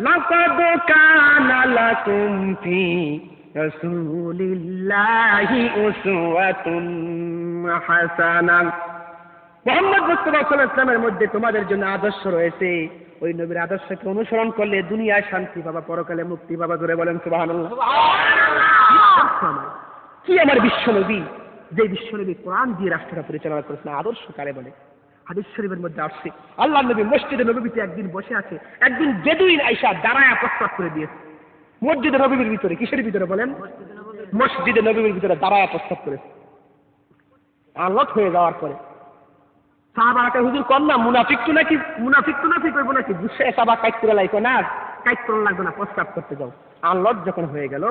লাকাদ কানা লাকুম ফি রাসূলিল্লাহি উসওয়াতুন হাসানাহ মোহাম্মদ মুস্তফা সাল্লাল্লাহু ইসলামের মধ্যে তোমাদের জন্য আদর্শ রয়েছে। ওই নবীর আদর্শকে অনুসরণ করলে দুনিয়ায় শান্তি পাবা, পরকালে মুক্তি পাবা ধরে বলেন সুবহানাল্লাহ। কি আমার বিশ্ব নবী? যে বিশ্ব নবী কোরআন দিয়ে রাষ্ট্রটা পরিচালনা করেছেন আদর্শ কারে বলে? হাদিস শরীফের মধ্যে আসছে। আল্লাহ নবী মসজিদে নবীতে একদিন বসে আছে, একদিন বেদুইন আইসা দাঁড়ায় প্রস্তাব করে দিয়েছে। মসজিদে নবীর ভিতরে, কিসের ভিতরে বলেন? মসজিদে নবীর ভিতরে দাঁড়ায় প্রস্তাব করেছে। আলত হয়ে যাওয়ার পরে। সাহাবাকে হুজুর কর না, মুনাফিক তো নাকি, মুনাফিক তো নাকি করব নাকি? গুসে সাবা কাইট করে লাইকো না। কাইট করে লাগবে না, প্রস্তাব করতে যাও। আনলট যখন হয়ে গেল,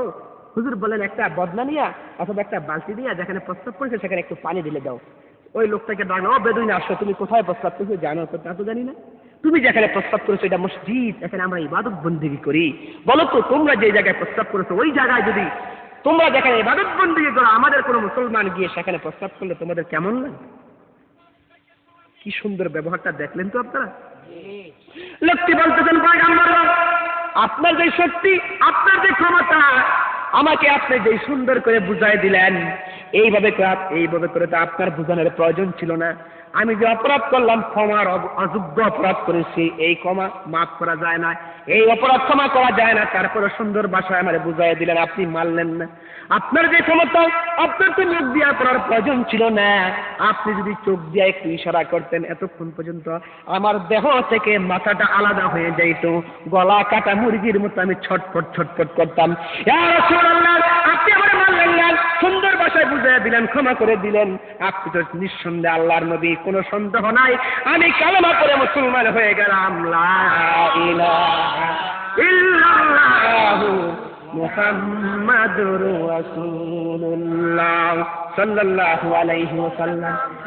হুজুর বলেন, একটা বদনা নিয়া অথবা একটা বালতি দিয়া যেখানে প্রস্তাব করেছে, সেখানে একটু পানি দিলে দাও। ওই লোকটাকে ডাকলো ও বেদুইন, আসো, তুমি কোথায় প্রস্তাব করেছ? জানো, তো তা তো জানি না। তুমি যেখানে প্রস্তাব করেছ, এটা মসজিদ, এখানে আমরা ইবাদত বন্দিগি করি। বলো তো, তোমরা যে জায়গায় প্রস্তাব করেছ, ওই জায়গায় যদি তোমরা যেখানে ইবাদত বন্দিগি করো, আমাদের কোনো মুসলমান গিয়ে সেখানে প্রস্তাব করলে তোমাদের কেমন লাগে? কি সুন্দর ব্যবহারটা দেখলেন তো আপনারা? লোকটি বলতেছেন আপনার যে শক্তি, আপনার যে ক্ষমতা আমাকে আপনি যে সুন্দর করে বুঝাই দিলেন, এইভাবে করে এইভাবে করে তো আপনার বোঝানোর প্রয়োজন ছিল না। আমি যে অপরাধ করলাম ক্ষমার অযোগ্য অপরাধ করেছি, এই ক্ষমা মাফ করা যায় না, এই অপরাধ ক্ষমা করা যায় না, তারপরে সুন্দর ভাষায় আমার বুঝাই দিলেন, আপনি মানলেন না। আপনার যে ক্ষমতা, আপনার তো মুখ দিয়া করার প্রয়োজন ছিল না। আপনি যদি চোখ দিয়ে একটু ইশারা করতেন, এতক্ষণ পর্যন্ত আমার দেহ থেকে মাথাটা আলাদা হয়ে যাইত, গলা কাটা মুরগির মতো আমি ছটফট ছটফট করতাম। সুন্দর ভাষায় বুঝিয়ে দিলেন, ক্ষমা করে দিলেন। আপনি তো নিঃসন্দেহে আল্লাহর নবী, কোনো সন্দেহ নাই। আমি কালেমা করে মুসলমান হয়ে গেলাম।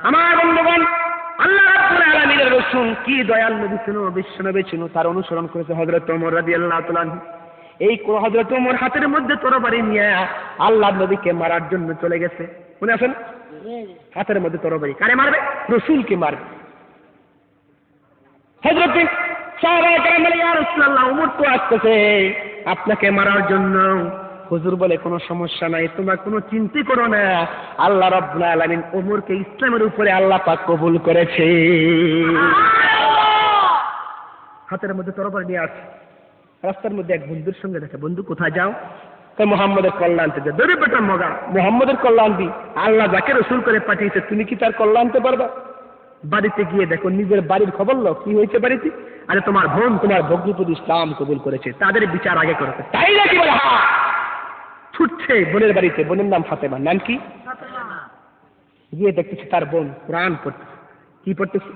আমার বন্ধুগণ, আল্লাহ রাব্বুল রাসূল কি দয়াল নবী ছিল, বিশ্ব নবী ছিল, তার অনুসরণ করেছে হযরত ওমর রাদিয়াল্লাহু তাআলা। এই হযরত ওমর হাতের মধ্যে তরবারি নিয়ে আল্লাহ নবীকে মারার জন্য চলে গেছে। মনে আছেন হাতের মধ্যে তরবারি। কারে মারবে? রসুলকে মারবে। হযরত সাহাবায়ে কেরাম বলে রাসূলুল্লাহ ওমর তো আসতেছে। আপনাকে মারার জন্য হুজুর বলে কোনো সমস্যা নাই তোমরা কোনো চিন্তা করো না। আল্লাহ রাব্বুল আলামিন ওমরকে ইসলামের উপরে আল্লাহ পাক কবুল করেছে। হাতের মধ্যে তরবারি নিয়ে আসছে। রাস্তার মধ্যে এক বন্ধুর সঙ্গে দেখে বন্ধু কোথায় যাও? তো মোহাম্মদের কল্যাণ দরে বেটা মগা মোহাম্মদের কল্যাণ দি। আল্লাহ যাকে রসুল করে পাঠিয়েছে তুমি কি তার কল্যাণ আনতে পারবা? বাড়িতে গিয়ে দেখো নিজের বাড়ির খবর লো কি হয়েছে বাড়িতে? আরে তোমার বোন তোমার ভগ্নিপতি ইসলাম কবুল করেছে তাদের বিচার আগে করেছে তাই নাকি বলে? হ্যাঁ ছুটছে বোনের বাড়িতে বোনের নাম ফাতেমা নাম কি? গিয়ে দেখতেছে তার বোন কোরআন পড়তেছে। কি পড়তেছে?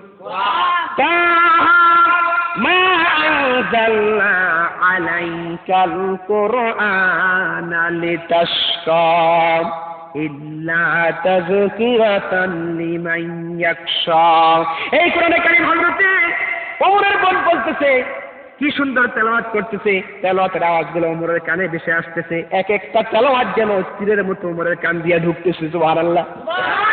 ما أنزلنا عليك القرآن لتشقى إلا تذكرة لمن يخشى এই কোরআনে কারীম হযরতে ওমরের বোন বলতেছে কি সুন্দর তেলাওয়াত করতেছে তেলাওয়াতের আওয়াজগুলো ওমরের কানে ভেসে আসতেছে এক একটা তেলাওয়াত যেন তীরের মতো ওমরের কান দিয়া ঢুকতেছে সুবহানাল্লাহ এই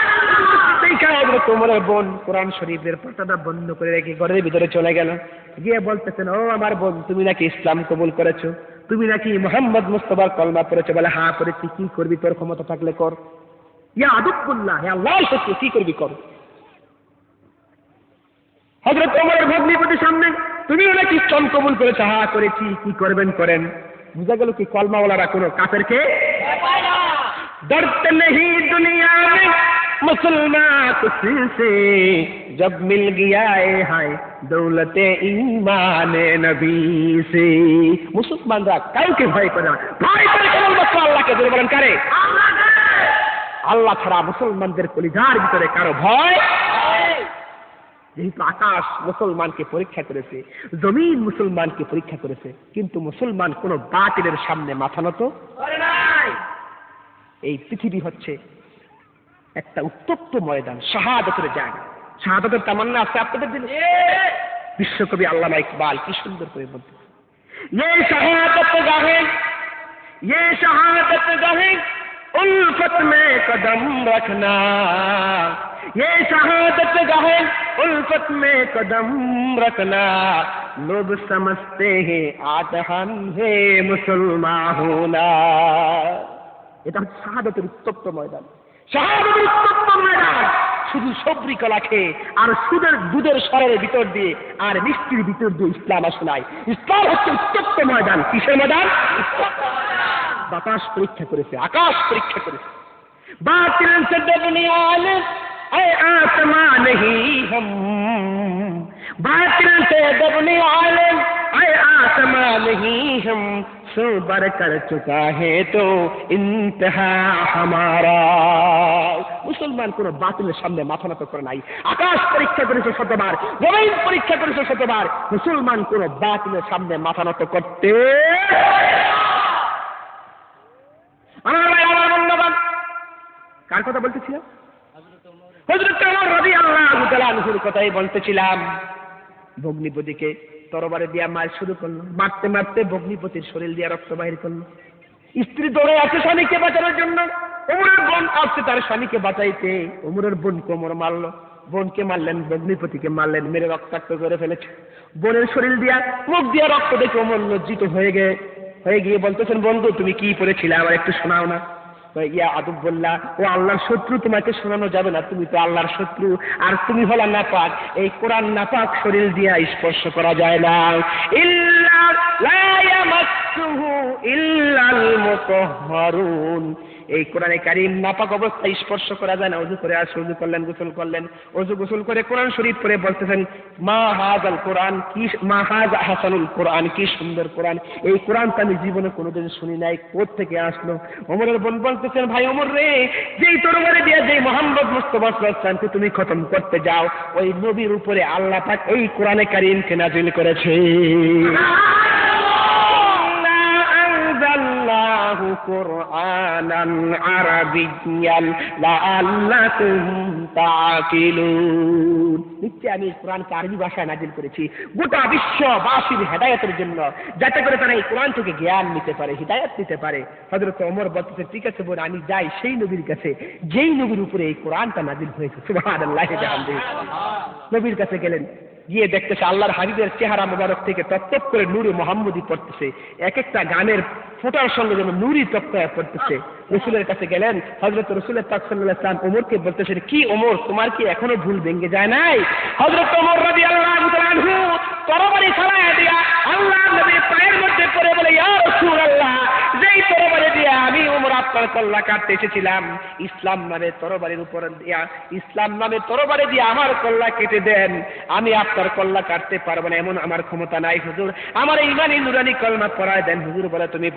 এগুলো তোমার বোন কোরআন শরীফের পাতাটা বন্ধ করে রেখে ঘরের ভিতরে চলে গেল। গিয়ে বলতেছেন ও আমার বোন তুমি নাকি ইসলাম কবুল করেছ? তুমি নাকি মোহাম্মদ মুস্তফার কলমা পড়েছো? বলে হা পড়েছি। কি করবি? তোর ক্ষমতা থাকলে কর। ইয়া আদবুল্লাহ হ্যাঁ লাল সত্যি কি করবি কর? হজরত ভগ্নিপতি সামনে তুমি নাকি ইসলাম কবুল করেছ? হা করেছি। কি করবেন করেন? বুঝা গেল কি কলমাওয়ালারা কোনো কাপের কে ডরতে নেই मुसलमान किसी से जब मिल गया है हाय दौलत ईमान नबी से মুসলমানরা কাউকে ভয় করে না ভয় করে কেবলমাত্র আল্লাহকে ধরে বলেন কারে আল্লাহ ছাড়া মুসলমানদের কলিজার ভিতরে কারো ভয় যেহেতু আকাশ মুসলমানকে পরীক্ষা করেছে জমিন মুসলমানকে পরীক্ষা করেছে কিন্তু মুসলমান কোন বাতিলের সামনে মাথা নত এই পৃথিবী হচ্ছে একটা উত্তপ্ত ময়দান শাহাদতের জায়গা শাহাদতের তামান্না আছে আপনাদের দিনে বিশ্বকবি আল্লামা ইকবাল কি সুন্দর করে বলতে ये शहादत गाहे ये शहादत गाहे उल्फत में कदम रखना ये शहादत गाहे उल्फत में कदम रखना लोग समझते हैं आतहन है मुसलमान होना এটা হচ্ছে শাহাদতের উত্তপ্ত ময়দান শাহাদতের উত্তপ্ত ময়দান শুধু সবরি কলা খেয়ে আর সুদের দুধের সরের ভিতর দিয়ে আর মিষ্টির ভিতর দিয়ে ইসলাম নাই। ইসলাম হচ্ছে উত্তপ্ত ময়দান। কিসের ময়দান? বাতাস পরীক্ষা করেছে, আকাশ পরীক্ষা করেছে। বাতিল সে দুনিয়াল اے آسما نہیں হম। باطل سے دبنے والے اے آسما نہیں হম। बर कर चुका है तो इंतहा हमारा মুসলমান কোন বাতিলের সামনে মাথা নত করে নাই আকাশ পরীক্ষা করেছে শতবার জমিন পরীক্ষা করেছে শতবার মুসলমান কোন বাতিলের সামনে মাথা নত করতে আমার ভাই আমার বন্ধুবান কার কথা বলতেছিলাম হজরত ওমর রাদিয়াল্লাহু তাআলা আনহুর কথাই বলতেছিলাম ভগ্নিপতিকে তরবারে দিয়া মার শুরু করল। মারতে মারতে ভগ্নিপতির শরীর দিয়া রক্ত বাহির করল। স্ত্রী দৌড়ে আছে স্বামীকে বাঁচানোর জন্য। ওমরের বোন আসছে তার স্বামীকে বাঁচাইতে। ওমরের বোন কোমর মারলো। বোনকে মারলেন, ভগ্নিপতিকে মারলেন, মেরে রক্তাক্ত করে ফেলেছে। বোনের শরীর দিয়া, মুখ দিয়া রক্ত দেখে ওমর লজ্জিত হয়ে গে হয়ে গিয়ে বলতেছেন, বন্ধু, তুমি কি পড়েছিলে? আবার একটু শোনাও না। ইয়া আদব বললা ও আল্লাহর শত্রু তোমাকে শোনানো যাবে না, তুমি তো আল্লাহর শত্রু, আর তুমি হলা নাপাক। এই কোরআন নাপাক শরীর দিয়া স্পর্শ করা যায় না। ইল্লা লা ইল্লাল মুতাহহারুন এই কোরআনে কারিম নাপাক অবস্থায় স্পর্শ করা যায় না। অজু করে আসে, অজু করলেন, গোসল করলেন। অজু গোসল করে কোরআন শরীফ করে বলতেছেন, মা হাজ আল কোরআন, কি মা হাজ হাসানুল কোরআন, কি সুন্দর কোরআন। এই কোরআন তো আমি জীবনে কোনোদিন শুনি নাই থেকে আসলো? ওমরের বোন বলতেছেন, ভাই অমর রে, যেই তরবারে দিয়ে যেই মোহাম্মদ মুস্তফা সাল্লামকে তুমি খতম করতে যাও, ওই নবীর উপরে আল্লাহ পাক এই কোরআনে কারিমকে নাজিল করেছে। قرآنا عربيا لعلكم تعقلون নিশ্চয় আমি এই কোরআনকে আরবি ভাষায় নাজিল করেছি গোটা বিশ্ববাসীর হেদায়তের জন্য যাতে করে তারা এই কোরআন থেকে জ্ঞান নিতে পারে হিদায়ত নিতে পারে হজরত অমর বলতেছে ঠিক আছে বোন আমি যাই সেই নবীর কাছে যেই নবীর উপরে এই কোরআনটা নাজিল হয়েছে সুবহানাল্লাহ নবীর কাছে গেলেন গিয়ে দেখতেছে আল্লাহর হাবিবের চেহারা মোবারক থেকে তত্তপ করে নূরে মোহাম্মদী পড়তেছে। এক একটা গানের ফোটার সঙ্গে যেন নুরি তপ্তায় পড়তেছে। রসুলের কাছে গেলেন হজরত রসুলের পাক সাল্লাহ ইসলাম ওমরকে বলতেছেন, কি ওমর, তোমার কি এখনও ভুল ভেঙে যায় নাই? হজরত ওমর রবি আল্লাহ তরবারি ছাড়াই দিয়া আল্লাহ নবীর পায়ের মধ্যে পড়ে বলে, ইয়া রসুল আল্লাহ আমি ওমর আপনার কল্লা কাটতে এসেছিলাম। ইসলাম নামে তরবারির উপর দিয়া, ইসলাম নামে তরবারি দিয়ে আমার কল্লা কেটে দেন। আমি আপনার কল্লা কাটতে পারব না, এমন আমার ক্ষমতা নাই, হুজুর। আমার ইমানি নুরানি কলমা পড়ায় দেন, হুজুর বলে, তুমি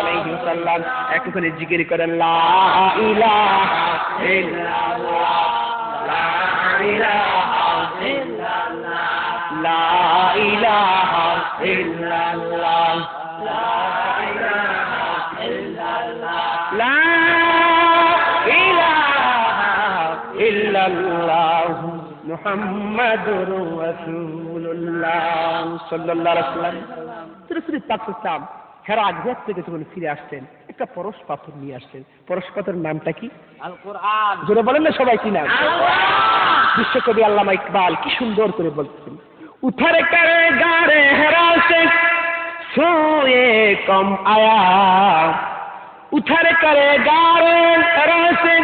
আলাইহি ওয়াসাল্লাম। একটুখানি জিকির করেন, লা ইলাহা ইল্লাল্লাহ, লা ইলাহা হেরা থেকে যখন ফিরে আসছেন একটা পরশ পাথর নিয়ে আসছেন। পরশ পাথরের নামটা কি? জোরে বলেন না সবাই কি নাম? বিশ্বকবি আল্লামা ইকবাল কি সুন্দর করে বলতেছেন উঠারে করে গারে হেরাসে সোয়ে কম আয়া উঠারে করে গারে হেরাসে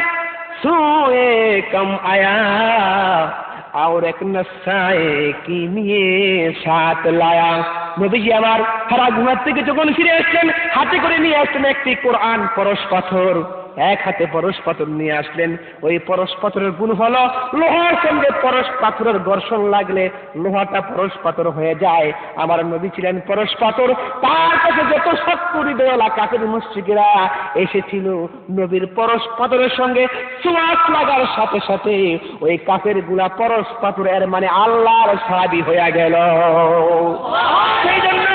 সোয়ে কম আয়া और एक नसाए की নিয়ে সাত লায়া নবীজি আমার সারা ঘুমার থেকে যখন ফিরে আসলেন হাতে করে নিয়ে আসলেন একটি কোরআন পরশ পাথর এক হাতে পরশ পাথর নিয়ে আসলেন। ওই পরশ পাথরের গুণ হলো, লোহার সঙ্গে পরশ পাথরের ঘর্ষণ লাগলে লোহাটা পরশ পাথর হয়ে যায়। আমার নবী ছিলেন পরশ পাথর। তার কাছে যত সত্তরি বেলা কাকের মুশ্রিকেরা এসেছিল, নবীর পরশ পাথরের সঙ্গে সুয়াস লাগার সাথে সাথে ওই কাকেরগুলা পরশ পাথর এর মানে আল্লাহর সাবি হয়ে গেল। সেই জন্য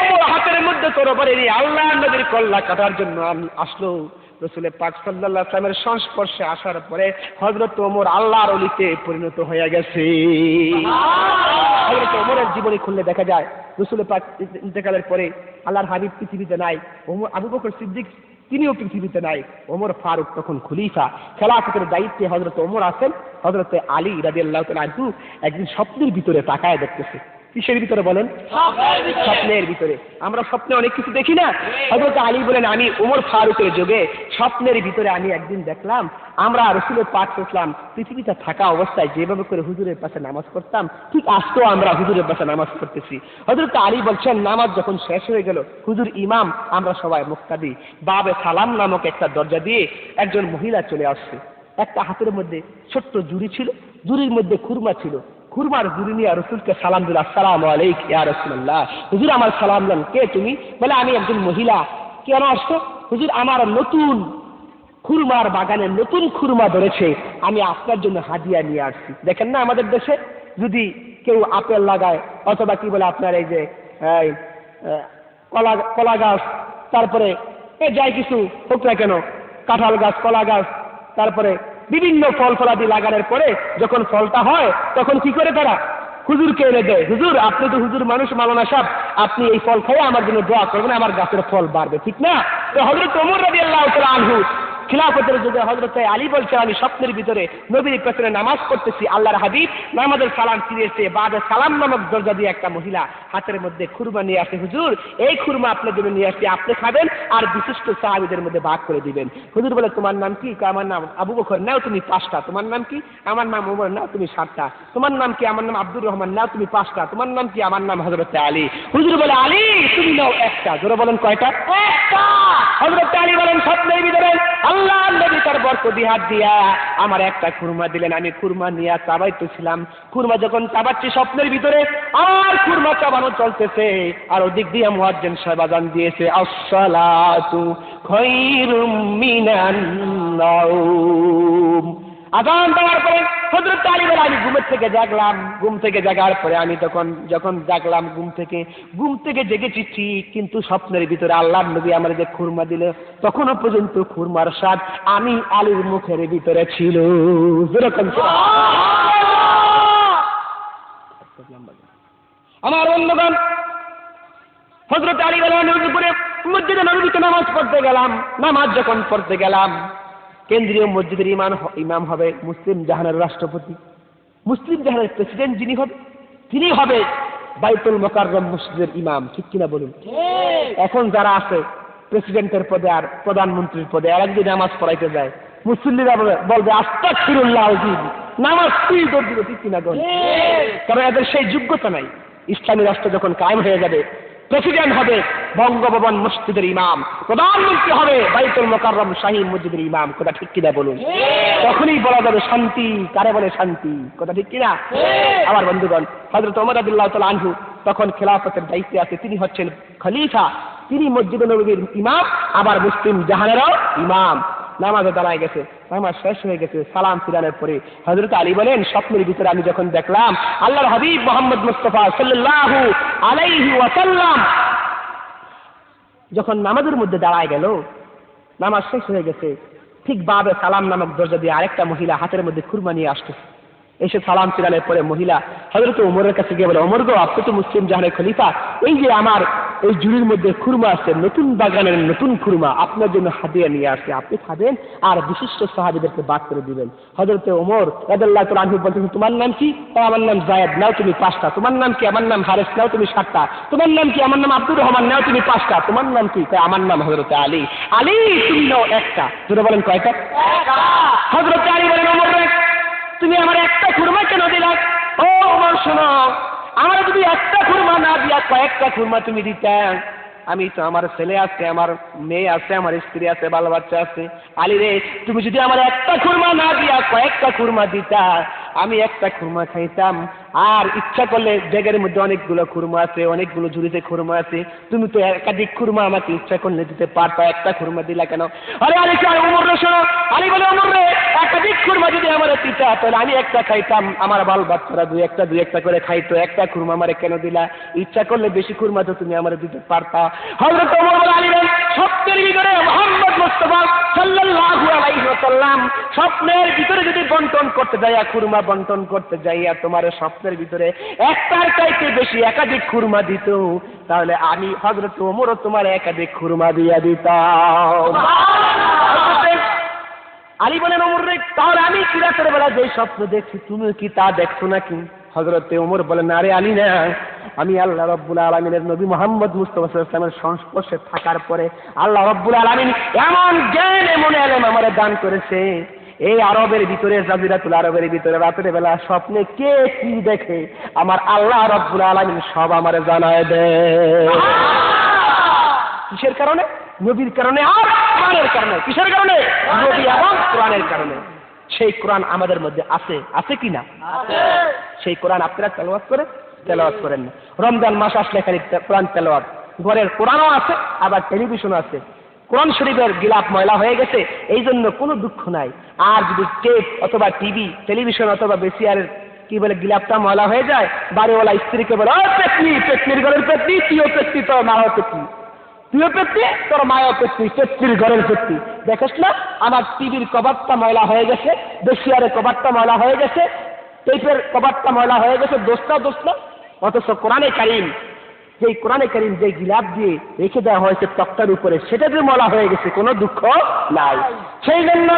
ওমর হাতের মধ্যে তোর আল্লাহ নবীর কল্লা কাটার জন্য আসলো। রসুলের পাক সাল্লাহ আসলামের সংস্পর্শে আসার পরে হজরত ওমর আল্লাহর অলিতে পরিণত হয়ে গেছে। হজরত ওমরের জীবনী খুললে দেখা যায় রসুলের পাক ইন্তেকালের পরে আল্লাহর হাবিব পৃথিবীতে নাই ওমর আবু বকর সিদ্দিক তিনিও পৃথিবীতে নাই ওমর ফারুক তখন খলিফা। খেলাফতের দায়িত্বে হজরত ওমর আছেন হজরত আলী রাজি আল্লাহ একদিন স্বপ্নের ভিতরে তাকায় দেখতেছে। কিসের ভিতরে বলেন? স্বপ্নের ভিতরে। আমরা স্বপ্নে অনেক কিছু দেখি না। হজরত আলী বলেন আমি উমর ফারুকের যুগে স্বপ্নের ভিতরে আমি একদিন দেখলাম আমরা রসুলের পাঠ করলাম পৃথিবীতে থাকা অবস্থায় যেভাবে করে হুজুরের পাশে নামাজ পড়তাম ঠিক আজকেও আমরা হুজুরের পাশে নামাজ পড়তেছি। হজরত আলী বলছেন নামাজ যখন শেষ হয়ে গেল হুজুর ইমাম আমরা সবাই মুক্তাদি। বাবে সালাম নামক একটা দরজা দিয়ে একজন মহিলা চলে আসছে। একটা হাতের মধ্যে ছোট্ট জুড়ি ছিল জুড়ির মধ্যে খুরমা ছিল। খুরমার জুড়ি নিয়ে রসুলকে সালাম দিল, আসসালাম আলাইক ইয়া রসুল্লাহ হুজুর আমার সালাম দেন কে তুমি? বলে, আমি একজন মহিলা। কেন আসছো হুজুর, আমার নতুন খুরমার বাগানে নতুন খুরমা ধরেছে, আমি আপনার জন্য হাদিয়া নিয়ে আসছি। দেখেন না আমাদের দেশে যদি কেউ আপেল লাগায়, অথবা কি বলে আপনার এই যে কলা কলা গাছ, তারপরে এ যাই কিছু হোক না কেন, কাঁঠাল গাছ, কলা গাছ, তারপরে বিভিন্ন ফল ফলাদি লাগানোর পরে যখন ফলটা হয়, তখন কি করে তারা? হুজুরকে এনে দেয়, হুজুর, আপনি তো হুজুর মানুষ মালানা সাহ আপনি এই ফল খাইয়ে আমার জন্য দোয়া করবেন, আমার গাছের ফল বাড়বে, ঠিক না? তো হজরত ওমর রাজি আল্লাহ আনহু খিলাফতের যুগে হজরত আলী বলছে, আমি স্বপ্নের ভিতরে নবীর পেছনে নামাজ করতেছি আল্লাহর হাবিব নামাজের সালাম ফিরে এসে বাদে সালাম নামক দরজা দিয়ে একটা মহিলা হাতের মধ্যে খুরমা নিয়ে আসে, হুজুর, এই খুরমা আপনার জন্য নিয়ে আসছি, আপনি খাবেন আর বিশিষ্ট সাহাবিদের মধ্যে ভাগ করে দিবেন। হুজুর বলে, তোমার নাম কি? আমার নাম আবু বকর। নাও তুমি পাঁচটা। তোমার নাম কি? আমার নাম ওমর নাও তুমি সাতটা। তোমার নাম কি? আমার নাম আব্দুর রহমান। নাও তুমি পাঁচটা। তোমার নাম কি? আমার নাম হজরত আলী। হুজুর বলে, আলী, তুমি নাও একটা। জোরে বলেন, কয়টা? হজরত আলী বলেন, স্বপ্নের ভিতরে আল্লাহ নবী তার বরকতি হাত দিয়া আমার একটা খুরমা দিলেন। আমি খুরমা নিয়ে চাবাইতেছিলাম। খুরমা যখন চাবাচ্ছি স্বপ্নের ভিতরে, আর খুরমা চাবানো চলতেছে। আর ওদিক দিয়ে মুয়াজ্জিন সাহেব দিয়েছে, আসসালাতু খায়রুম মিনান নাওম। আজান দেওয়ার পরে হজরত আলী বলে আমি ঘুমের থেকে জাগলাম, ঘুম থেকে জাগার পরে আমি তখন, যখন জাগলাম ঘুম থেকে ঘুম থেকে জেগেছি ঠিক, কিন্তু স্বপ্নের ভিতরে আল্লাহ নবী আমার যে খুরমা দিল, তখনও পর্যন্ত খুরমার স্বাদ আমি আলীর মুখের ভিতরে ছিল। যেরকম আমার বন্ধুগণ হজরত আলী বলে নবীপুরে মসজিদে নবীতে নামাজ পড়তে গেলাম, নামাজ যখন পড়তে গেলাম কেন্দ্রীয় মসজিদের ইমান ইমাম হবে মুসলিম জাহানের রাষ্ট্রপতি। মুসলিম জাহানের প্রেসিডেন্ট যিনি হবে তিনি হবে বাইতুল মোকাররম মসজিদের ইমাম। ঠিক কিনা বলুন? এখন যারা আছে প্রেসিডেন্টের পদে আর প্রধানমন্ত্রীর পদে আর একদিন নামাজ পড়াইতে যায় মুসল্লিরা বলে- বলবে আস্তাক ফিরুল্লাহ নামাজ তুই দৌড় দিবে ঠিক কিনা কারণ এদের সেই যোগ্যতা নাই। ইসলামী রাষ্ট্র যখন কায়েম হয়ে যাবে প্রেসিডেন্ট হবে বঙ্গভবন মসজিদের ইমাম প্রধানমন্ত্রী হবে বাইতুল মোকাররম শাহী মসজিদের ইমাম কথা ঠিক কিনা বলুন? তখনই বলা যাবে শান্তি কারে বলে শান্তি কথা ঠিক কিনা? আমার বন্ধুগণ হজরত ওমর আবদুল্লাহ তাল আনহু তখন খেলাফতের দায়িত্বে আছে তিনি হচ্ছেন খলিফা তিনি মসজিদ নবীর ইমাম আবার মুসলিম জাহানেরও ইমাম। নামাজে দাঁড়ায় গেছে, নামাজ শেষ হয়ে গেছে, সালাম ফিরানোর পরে হজরত আলী বলেন, স্বপ্নের ভিতরে আমি যখন দেখলাম, আল্লাহর হাবিব মোহাম্মদ মুস্তফা সাল্লাল্লাহু আলাইহি ওয়াসাল্লাম যখন নামাজের মধ্যে দাঁড়ায় গেল, নামাজ শেষ হয়ে গেছে, ঠিক বাবে সালাম নামক দরজা দিয়ে আরেকটা মহিলা হাতের মধ্যে খুরমা নিয়ে আসতেছে। এসে সালাম ফিরানোর পরে মহিলা হজরত উমরের কাছে গিয়ে বলে, ওমর গো, আপনি তো মুসলিম জাহানের খলিফা, এই যে আমার এই জুড়ির মধ্যে খুরমা আছে নতুন বাগানের নতুন খুরমা। আপনার জন্য হাদিয়া নিয়ে আসছে আপনি খাবেন আর বিশিষ্ট সাহাবিদেরকে বাদ করে দিবেন। হজরতে ওমর রাদিয়াল্লাহু তাআলা আনহু বলতেছেন তোমার নাম কি? আমার নাম জায়েদ নাও তুমি পাঁচটা। তোমার নাম কি? আমার নাম হারেস নাও তুমি সাতটা। তোমার নাম কি? আমার নাম আব্দুর রহমান নাও তুমি পাঁচটা। তোমার নাম কি? আমার নাম হজরতে আলী। আলী তুমি নাও একটা। যেটা বলেন কয়টা? হজরতে আলী বলেন ওমর তুমি আমার একটা খুরমা কেন দিলা? ও আমার শোনো। আমার যদি একটা খুরমা না দিয়া কয়েকটা খুরমা তুমি দিতে। আমি তো আমার ছেলে আছে, আমার মেয়ে আছে, আমার স্ত্রী আছে, বাল বাচ্চা আছে। আলী রে তুমি যদি আমার একটা খুরমা না দিয়া কয়েকটা খুরমা দিতা আমি একটা খুরমা খাইতাম, আর ইচ্ছা করলে ব্যাগের মধ্যে অনেকগুলো খুরমা আছে, অনেকগুলো ঝুড়িতে খুরমা আছে। তুমি তো একাধিক খুরমা আমাকে ইচ্ছা করলে দিতে পারতা, একটা খুরমা দিলা কেন? আরে আলী চাই উমর রে শোনো আলী বলে উমর রে, একাধিক খুরমা যদি আমার দিতা, তাহলে আমি একটা খাইতাম, আমার বাল বাচ্চারা দুই একটা দুই একটা করে খাইতো, একটা খুরমা আমারে কেন দিলা? ইচ্ছা করলে বেশি খুরমা তো তুমি আমার দিতে পারতা। হযরত বলে, আলী রে সত্যের ভিতরে মুহাম্মদ মুস্তাফা সাল্লাল্লাহু আলাইহি করলাম স্বপ্নের ভিতরে যদি বন্টন করতে যাইয়া খুরমা বন্টন করতে যাইয়া তোমার স্বপ্নের ভিতরে একটার চাইতে বেশি একাধিক খুরমা দিত, তাহলে আমি হজরত ওমরও তোমার একাধিক খুরমা দিয়া দিতাম। আলী বলেন ওমর রে তাহলে আমি কি রাতের বেলা যে স্বপ্ন দেখছি তুমি কি তা দেখছ নাকি? হজরতে ওমর বলেন, আরে আলী না, আমি আল্লাহ রব্বুল আলমিনের নবী মোহাম্মদ মুস্তফা ইসলামের সংস্পর্শে থাকার পরে আল্লাহ রব্বুল আলমিন এমন জ্ঞান এমন এলেম আমার দান করেছে এই আরবের ভিতরে জাজিরাতুল আরবের ভিতরে রাতের বেলা স্বপ্নে কে কি দেখে আমার আল্লাহ রব্বুল আলমিন সব আমার জানায় দেয় কিসের কারণে? নবীর কারণে আর কোরআনের কারণে। কিসের কারণে? নবী এবং কোরআনের কারণে। সেই কোরআন আমাদের মধ্যে আছে আছে কি না? সেই কোরআন আপনারা তেলাওয়াত করে তেলাওয়াত করেন না। রমজান মাস আসলে খালি কোরআন তেলাওয়াত। ঘরের কোরআনও আছে আবার টেলিভিশনও আছে। কোরআন শরীফের গিলাপ ময়লা হয়ে গেছে, এই জন্য কোনো দুঃখ নাই। আর যদি টেপ অথবা টিভি টেলিভিশন অথবা বেসিয়ারের কি বলে গিলাপটা ময়লা হয়ে যায়, বাড়িওয়ালা স্ত্রীকে বলে ও পেতনি, পেতনির ঘরের পেতনি, তুইও পেতনি, তোর মাও পেতনি। তুইও পেতনি, তোর মায়ও পেতনি, পেতনির ঘরের পেতনি। দেখিস না, আমার টিভির কভারটা ময়লা হয়ে গেছে বেসিয়ারের কভারটা ময়লা হয়ে গেছে টেপের কভারটা ময়লা হয়ে গেছে দোষ না, অথচ কোরআনে কারিম যেই কোরআনে কারিম যে গিলাপ দিয়ে রেখে দেওয়া হয়েছে তক্তার উপরে সেটাতে মলা হয়ে গেছে, কোনো দুঃখ নাই। সেই জন্য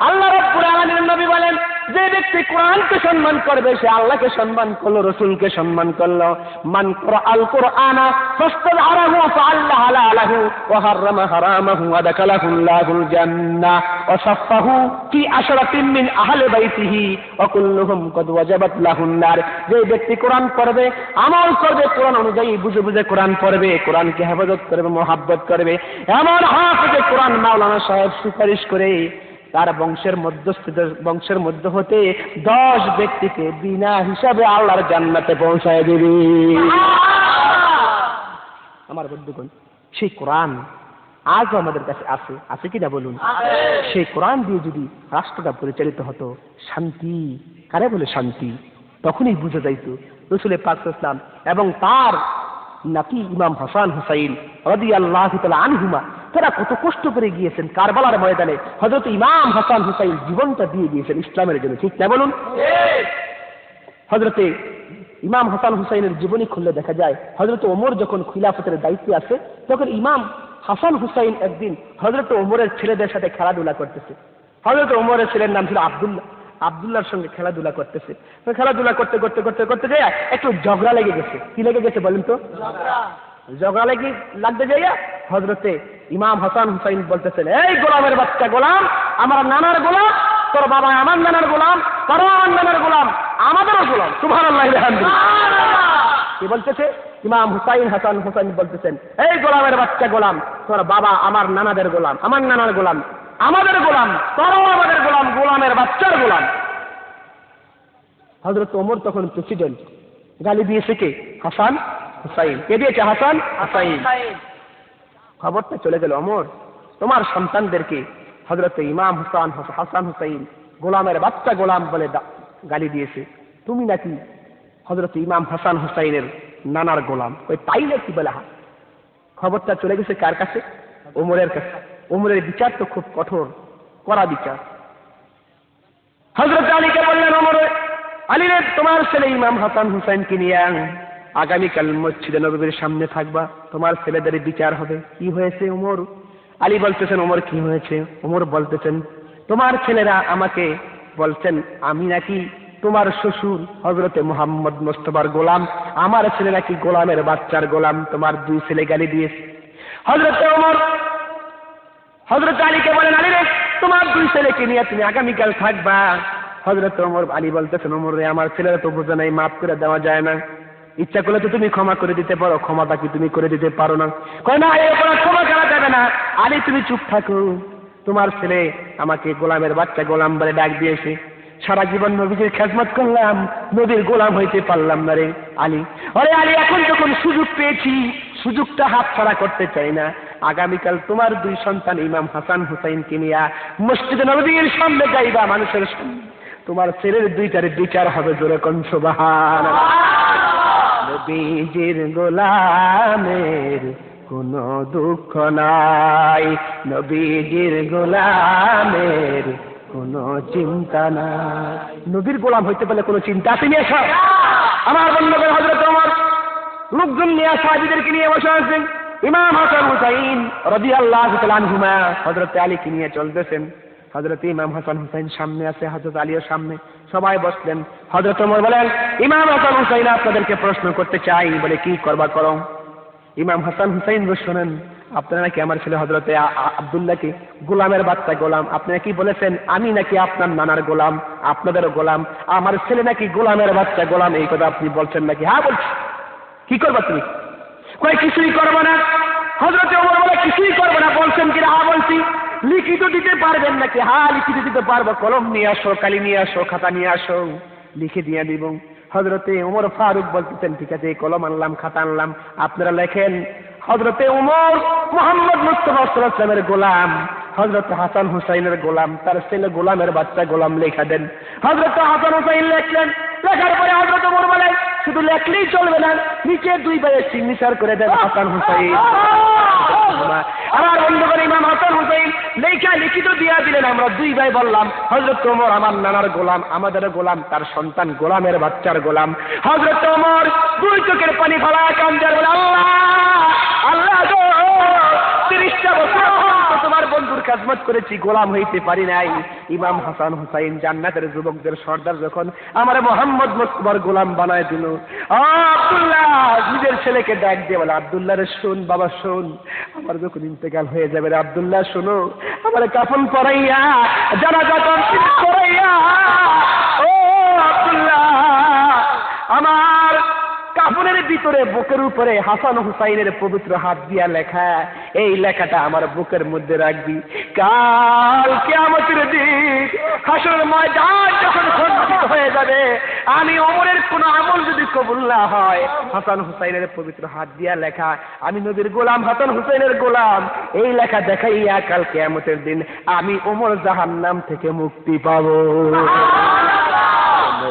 আল্লাহ রব্বুল আলামিন নবী বলেন যে ব্যক্তি কোরআনকে সম্মান করবে, সে আল্লাহকে সম্মান করল, রসুলকে সম্মান করল। মান আল কোরআনা ফাস্তাযআরাহু ফাআল্লাহ হালালাহু ওয়া হাররামা হারামাহু ওয়া দাখালাহু আল্লাহুল জান্নাহ ওয়া সাফাহু ফি আশরাতিন মিন আহলি বাইতিহি ওয়া কুল্লুহুম কদ ওয়াজাবাত লাহুন নার। যে ব্যক্তি কোরআন পড়বে, আমল করবে, কোরআন অনুযায়ী বুঝে বুঝে কোরআন পড়বে, কোরআনকে হেফাজত করবে, মোহাব্বত করবে। এমন হাফেজে কোরআন মাওলানা সাহেব সুপারিশ করে তার বংশের মধ্যস্থিত বংশের মধ্য হতে দশ ব্যক্তিকে বিনা হিসাবে আল্লাহর জান্নাতে পৌঁছায় দেবে। আমার বন্ধুগণ সেই কোরআন আজও আমাদের কাছে আছে আছে কিনা বলুন? সেই কোরআন দিয়ে যদি রাষ্ট্রটা পরিচালিত হতো শান্তি কারে বলে শান্তি? তখনই বুঝে যাইত রসুলের পাক ইসলাম এবং তার নাকি ইমাম হাসান হুসাইন রদি আল্লাহ আনহুমা তারা কত কষ্ট করে গিয়েছেন কারবালার ময়দানে। হজরত ইমাম হাসান হুসাইন জীবনটা দিয়ে দিয়েছেন ইসলামের জন্য। ঠিক না বলুন? হজরতে ইমাম হাসান হুসাইনের জীবনী খুললে দেখা যায় হজরত ওমর যখন খিলাফতের দায়িত্বে আছে, তখন ইমাম হাসান হুসাইন একদিন হজরত ওমরের ছেলেদের সাথে খেলাধুলা করতেছে। হজরত ওমরের ছেলের নাম ছিল আব্দুল্লাহ। আব্দুল্লাহর সঙ্গে খেলাধুলা করতেছে। খেলাধুলা করতে করতে করতে করতে যাই একটু ঝগড়া লেগে গেছে। কি লেগে গেছে বলেন তো? ঝগড়া লেগে লাগতে যাইয়া হজরতে ইমাম হাসান হুসাইন বলতেছেন এই গোলামের বাচ্চা গোলাম আমার নানার গোলাম তোর বাবা আমার নানার গোলাম তোর আমার নানার গোলাম আমাদেরও গোলাম। সুভান কি বলতেছে? ইমাম হুসাইন হাসান হুসাইন বলতেছেন এই গোলামের বাচ্চা গোলাম তোর বাবা আমার নানাদের গোলাম আমার নানার গোলাম আমাদের গোলাম তোরও আমাদের গোলাম গোলামের বাচ্চার গোলাম। হজরত ওমর তখন প্রেসিডেন্ট গালি দিয়েছে কে? হাসান হুসাইন। কে দিয়েছে? হাসান হুসাইন। খবরটা চলে গেল, অমর। তোমার সন্তানদেরকে হজরত ইমাম হুসান হাসান হুসাইন, গোলামের বাচ্চা গোলাম বলে গালি দিয়েছে। তুমি নাকি হজরত ইমাম হাসান হুসাইনের নানার গোলাম? ওই পাইলে কি বলে হা খবরটা চলে গেছে কার কাছে? ওমরের কাছে। ওমরের বিচার তো খুব কঠোর করা বিচার। হজরত আলীকে বললেন ওমর আলী রে, তোমার ছেলে ইমাম হাসান হুসাইনকে নিয়ে আন। আগামীকাল মসজিদে নবীর সামনে থাকবা। তোমার ছেলেদের বিচার হবে। কি হয়েছে ওমর? আলী বলতেছেন, ওমর, কি হয়েছে? ওমর বলতেছেন, তোমার ছেলেরা আমাকে বলছেন, আমি নাকি তোমার শ্বশুর হজরতে মোহাম্মদ মোস্তফার গোলাম। আমার ছেলে নাকি গোলামের বাচ্চার গোলাম। তোমার দুই ছেলে গালি দিয়েছে। হজরতে ওমর হজরত আলীকে বলেন, আলী রে, তোমার দুই ছেলেকে নিয়ে তুমি আগামীকাল থাকবা। হজরত ওমর, আলী বলতেছেন, ওমর রে, আমার ছেলেরা তো বোঝে নাই, মাফ করে দেওয়া যায় না। ইচ্ছা করলে তো তুমি ক্ষমা করে দিতে পারো ক্ষমাটা কি তুমি করে দিতে পারো না। কয় না এই অপরাধ ক্ষমা করা যাবে না। আলী, তুমি চুপ থাকো। তোমার ছেলে আমাকে গোলামের বাচ্চা গোলাম বলে ডাক দিয়েছে। সারা জীবন নবীজির খেজমত করলাম, নবীর গোলাম হইতে পারলাম না রে আলী। আরে আলী, এখন যখন সুযোগ পেয়েছি, সুযোগটা হাত ছাড়া করতে চাই না। আগামীকাল তোমার দুই সন্তান ইমাম হাসান হুসাইনকে নিয়া মসজিদে নবীর সামনে যাইবা মানুষের সামনে। তোমার ছেলের দুইটারে বিচার হবে জোরে কনসবাহান নবীজির গোলামের কোনো দুঃখ নাই। নবীজির গোলামের কোনো চিন্তা নাই। নবীর গোলাম হইতে পারলে কোনো চিন্তা আছে নিয়ে আসা আমার বন্ধুদের হজরত আমার লোকজন নিয়ে সাহাবিদেরকে নিয়ে বসে আছেন। ইমাম হাসান হুসাইন রবি আল্লাহ আনহুমা হজরত আলীকে নিয়ে চলতেছেন। হজরত ইমাম হাসান হুসাইন সামনে আছে হজরত আলীও সামনে। সবাই বসলেন। হজরত ওমর বলেন, ইমাম হাসান হুসাইন, আপনাদেরকে প্রশ্ন করতে চাই, বলে কি করবা করো? ইমাম হাসান হুসাইন শোনেন, আপনারা নাকি আমার ছেলে হজরতে আবদুল্লাহকে গোলামের বাচ্চা গোলাম। আপনারা কি বলেছেন, আমি নাকি আপনার নানার গোলাম, আপনাদেরও গোলাম? আমার ছেলে নাকি গোলামের বাচ্চা গোলাম? এই কথা আপনি বলছেন নাকি? হ্যাঁ বলছি। কি করবা তুমি? কয় কিছুই করব না। হজরতে ওমর বলে, কিছুই করব না। বলছেন কিনা? হ্যাঁ বলছি। লিখিত দিতে পারবেন নাকি? হ্যাঁ লিখিত দিতে পারব। কলম নিয়ে আসো, কালি নিয়ে আসো, খাতা নিয়ে আসো, লিখে দিয়ে দিব। হজরতে উমর ফারুক বলতেছেন, ঠিক আছে, কলম আনলাম, খাতা আনলাম, আপনারা লেখেন। হজরতে উমর মোহাম্মদ মুস্তফা সাল্লামের গোলাম হজরত হাসান হুসাইনের গোলাম, তার ছেলে গোলামের বাচ্চা গোলাম লেখা দেন। হজরত হাসান হুসাইন লেখলেন। লেখার পরে হজরত উমর বলেন, শুধু লেখলেই চলবে না, নিচে দুই ভাইয়ের সিগনেচার করে দেন হাসান হুসাইন। আমার অন্ধকার ইমাম হাসান হুসাইন লেখা লিখিত দিয়া দিলেন, আমরা দুই ভাই বললাম হজরত ওমর আমার নানার গোলাম, আমাদের গোলাম, তার সন্তান গোলামের বাচ্চার গোলাম। হজরত ওমর দুই চোখের পানি ফালা কান্দার আল্লাহ আল্লাহ তিরিশটা বছর কাজমত করেছি, গোলাম হইতে পারি নাই। ইমাম হাসান হুসাইন জান্নাতের যুবকদের সর্দার যখন আমার মোহাম্মদ মুস্তফার গোলাম বানায় দিল, আব্দুল্লাহ নিজের ছেলেকে ডাক দিয়ে বলে, আব্দুল্লাহ রে, শোন, বাবা, শোন। আমার যখন ইন্তেকাল হয়ে যাবে রে, আব্দুল্লাহ, শোনো। আমার কাফন পরাইয়া যারা যখন পরাইয়া ও আব্দুল্লাহ, আমার কাপড়ের ভিতরে বুকের উপরে হাসান হুসাইনের পবিত্র হাত দিয়া লেখা, এই লেখাটা আমার বুকের মধ্যে রাখবি। কাল কেমতের দিন হাসনের ময়দান যখন সংগঠিত হয়ে যাবে, আমি অমরের কোন আমল যদি কবুল না হয়, হাসান হুসাইনের পবিত্র হাত দিয়া লেখা, আমি নবীর গোলাম, হাসান হুসাইনের গোলাম, এই লেখা দেখাইয়া কাল কেমতের দিন আমি ওমর জাহান্নাম থেকে মুক্তি পাবো।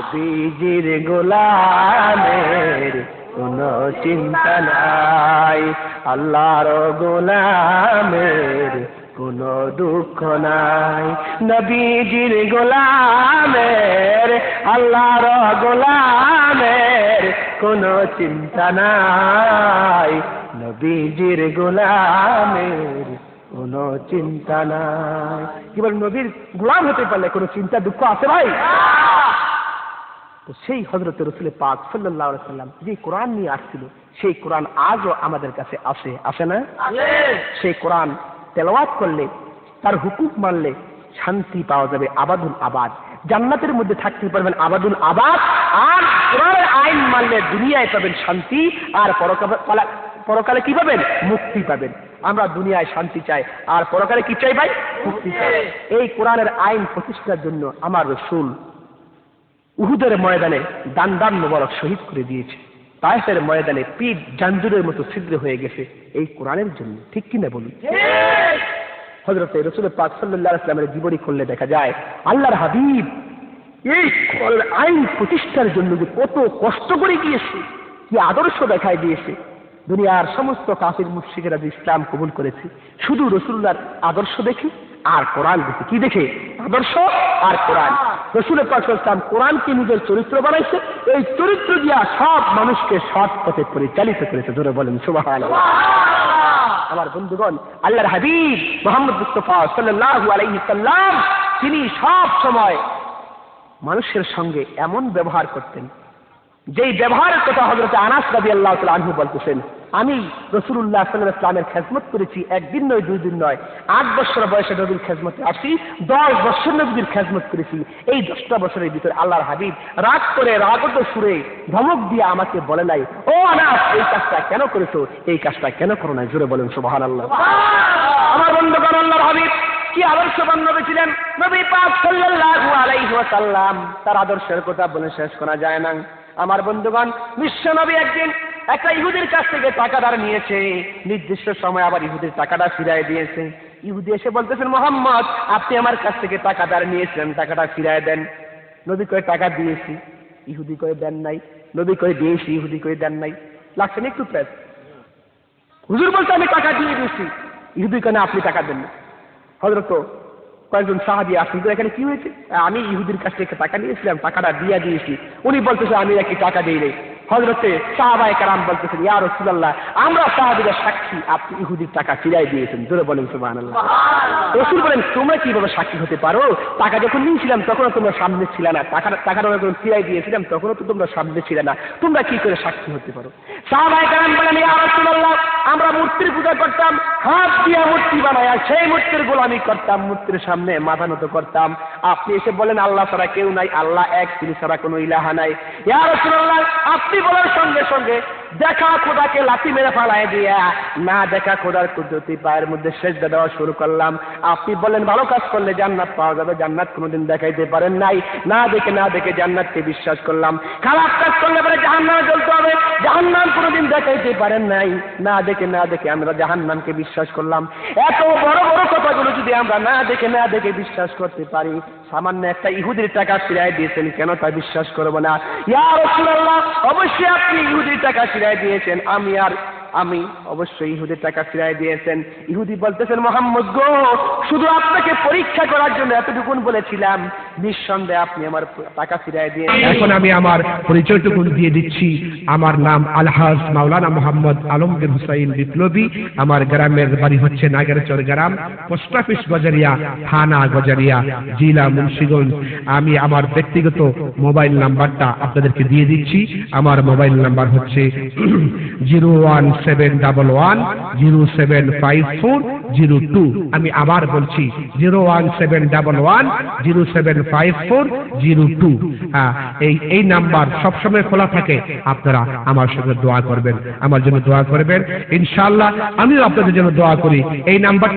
নবীজির গোলামের কোন চিন্তা নাই। আল্লাহর গোলামের কোন দুঃখ নাই। নবীজির গোলামের, আল্লাহর গোলামের কোন চিন্তা নাই। নবীজির গোলামের কোনো চিন্তা নাই। কি বল নবীর গোলাম হতে পারলে কোনো চিন্তা, দুঃখ আছে ভাই? তো সেই হজরত রসুল পাক সাল্লাহ সাল্লাম যে কোরআন নিয়ে আসছিল সেই কোরআন আজও আমাদের কাছে আসে আসে না? সেই কোরআন তেলাওয়াত করলে তার হুকুম মানলে শান্তি পাওয়া যাবে আবাদুল আবাদ। জান্নাতের মধ্যে থাকতে পারবেন আবাদুল আবাদ আর কোরআনের আইন মানলে দুনিয়ায় পাবেন শান্তি আর পরকালে পরকালে কি পাবেন? মুক্তি পাবেন। আমরা দুনিয়ায় শান্তি চাই আর পরকালে কি চাই ভাই? মুক্তি চাই। এই কোরআনের আইন প্রতিষ্ঠার জন্য আমার রসুল উহুদের ময়দানে দান দান মোবারক শহীদ করে দিয়েছে। তায়েফের ময়দানে পিঠ জাঞ্জুরের মতো ছিদ্র হয়ে গেছে এই কোরআনের জন্য। ঠিক কিনা বলুন? হজরত রসুল পাক সাল্লাহ ইসলামের জীবনী খুললে দেখা যায় আল্লাহর হাবিব এই আইন প্রতিষ্ঠার জন্য যে কত কষ্ট করে গিয়েছে কি আদর্শ দেখায় দিয়েছে দুনিয়ার সমস্ত কাফির মুর্শিকেরা যে ইসলাম কবুল করেছে শুধু রসুল্লাহর আদর্শ দেখে আর কোরআন দেখে কি দেখে? আদর্শ আর কোরআন। রসুল ইসলাম কোরআনকে নিজের চরিত্র বানাইছে। এই চরিত্র দিয়া সব মানুষকে সৎ পথে পরিচালিত করেছে। ধরে বলেন সুবাহ আমার বন্ধুগণ আল্লাহর হাবিব মোহাম্মদ মুস্তফা সাল্লাল্লাহু আলাইহি সাল্লাম তিনি সব সময় মানুষের সঙ্গে এমন ব্যবহার করতেন। যেই ব্যবহারের কথা হজরত আনাস রাবি আল্লাহ আনহু বলতেছেন আমি রসুল্লাহ সাল্লাহ ইসলামের খেজমত করেছি একদিন নয় দুই দিন নয়। আট বছর বয়সে নবীর খেজমতে আসি দশ বছর নবীর খেজমত করেছি। এই দশটা বছরের ভিতরে আল্লাহর হাবিব রাগ করে রাগত সুরে ধমক দিয়ে আমাকে বলে নাই ও আনাস এই কাজটা কেন করেছ? এই কাজটা কেন করো না জোরে বলেন সুবাহান আল্লাহ আমার বন্ধুগণ আল্লাহর হাবিব কি আদর্শবান নবী ছিলেন নবী পাক সাল্লাল্লাহু আলাইহি ওয়াসাল্লাম তার আদর্শের কথা বলে শেষ করা যায় না। আমার বন্ধুগণ বিশ্ব নবী একদিন একটা ইহুদের কাছ থেকে টাকা ধার নিয়েছে। নির্দিষ্ট সময় আবার ইহুদের টাকাটা ফিরাই দিয়েছে। ইহুদি এসে বলতেছেন, মোহাম্মদ, আপনি আমার কাছ থেকে টাকা ধার নিয়েছিলেন টাকাটা ফিরাই দেন। নবী করে টাকা দিয়েছি। ইহুদি করে দেন নাই। নবী করে দিয়েছি। ইহুদি করে দেন নাই। লাগছে না একটু প্রেস? হুজুর বলতে আমি টাকা দিয়ে দিয়েছি। ইহুদি কেন আপনি টাকা দেন হজরত কয়েকজন সাহাবি আসেন। তো এখানে কি হয়েছে? আমি ইহুদির কাছ থেকে টাকা নিয়েছিলাম, টাকাটা দিয়ে দিয়েছি। উনি বলতেছে, আমি নাকি টাকা দিই নাই। হজরতে সাহাবাই কারাম বলতেছেন ইয়া রসুল্লাহ আমরা সাহাবিরা সাক্ষী আপনি ইহুদির টাকা ফিরাই দিয়েছেন। জোরে বলেন সুবাহ রসুল বলেন তোমরা কীভাবে সাক্ষী হতে পারো? টাকা যখন নিয়েছিলাম তখনও তোমরা সামনে ছিল না। টাকাটা টাকাটা যখন ফিরাই দিয়েছিলাম তখনও তো তোমরা সামনে ছিল না। তোমরা কি করে সাক্ষী হতে পারো? সাহাবাই কারাম বলেন ইয়া রসুল্লাহ আমরা মূর্তির পূজা করতাম হাত দিয়ে মূর্তি বানায় সেই মূর্তির গোলামি করতাম মূর্তির সামনে মাথা নত করতাম। আপনি এসে বলেন আল্লাহ ছাড়া কেউ নাই আল্লাহ এক তিনি ছাড়া কোনো ইলাহা নাই। ইয়া রাসূলুল্লাহ আপনি বলার সঙ্গে সঙ্গে দেখা খোদাকে লাথি মেরে ফালাই দিয়া। না, দেখা খোদার কুদরতি পায়ের মধ্যে সেজদা দেওয়া শুরু করলাম। আপনি বলেন, ভালো কাজ করলে জান্নাত পাওয়া যাবে, জান্নাত কোনোদিন দেখাইতে পারেন নাই। না দেখে না দেখে জান্নাতকে বিশ্বাস করলাম। খারাপ কাজ করলে পরে জাহান্নামে জ্বলতে হবে। জাহান্নাম কোনোদিন দেখাইতে পারেন নাই। না দেখে না দেখে আমরা জাহান্নামকে বিশ্বাস করলাম। এত বড় বড় কথাগুলো যদি আমরা না দেখে না দেখে বিশ্বাস করতে পারি, সামান্য একটা ইহুদির টাকা ফিরাই দিয়েছেন, কেন তা বিশ্বাস করব না? ইয়া অবশ্যই আপনি ইহুদির টাকা ফিরাই দিয়েছেন আমি আর আমি অবশ্যই ইহুদির টাকা ফিরাই দিয়েছেন। ইহুদি বলতেছেন, মোহাম্মদ গো, শুধু আপনাকে পরীক্ষা করার জন্য এতটুকুন বলেছিলাম। নিঃসন্দেহে আপনি আমার টাকা ফিরাই দিয়ে এখন আমি আমার পরিচয়টুকু দিয়ে দিচ্ছি। আমার নাম আলহাজ মাওলানা মোহাম্মদ আলমগীর হুসাইন বিপ্লবী। আমার গ্রামের বাড়ি হচ্ছে নাগেরচর গ্রাম, পোস্ট অফিস গজারিয়া, থানা গজারিয়া, জেলা মুন্সিগঞ্জ। আমি আমার ব্যক্তিগত মোবাইল নাম্বারটা আপনাদেরকে দিয়ে দিচ্ছি। আমার মোবাইল নাম্বার হচ্ছে zero one seven double one zero seven five four zero two আমি আবার বলছি zero one seven double one zero seven five four zero two এই এই নাম্বার সবসময় খোলা থাকে। আপনারা আমার সঙ্গে দোয়া করবেন। আমার জন্য দোয়া করবেন। ইনশাল্লাহ আমিও আপনাদের জন্য দোয়া করি। এই নাম্বার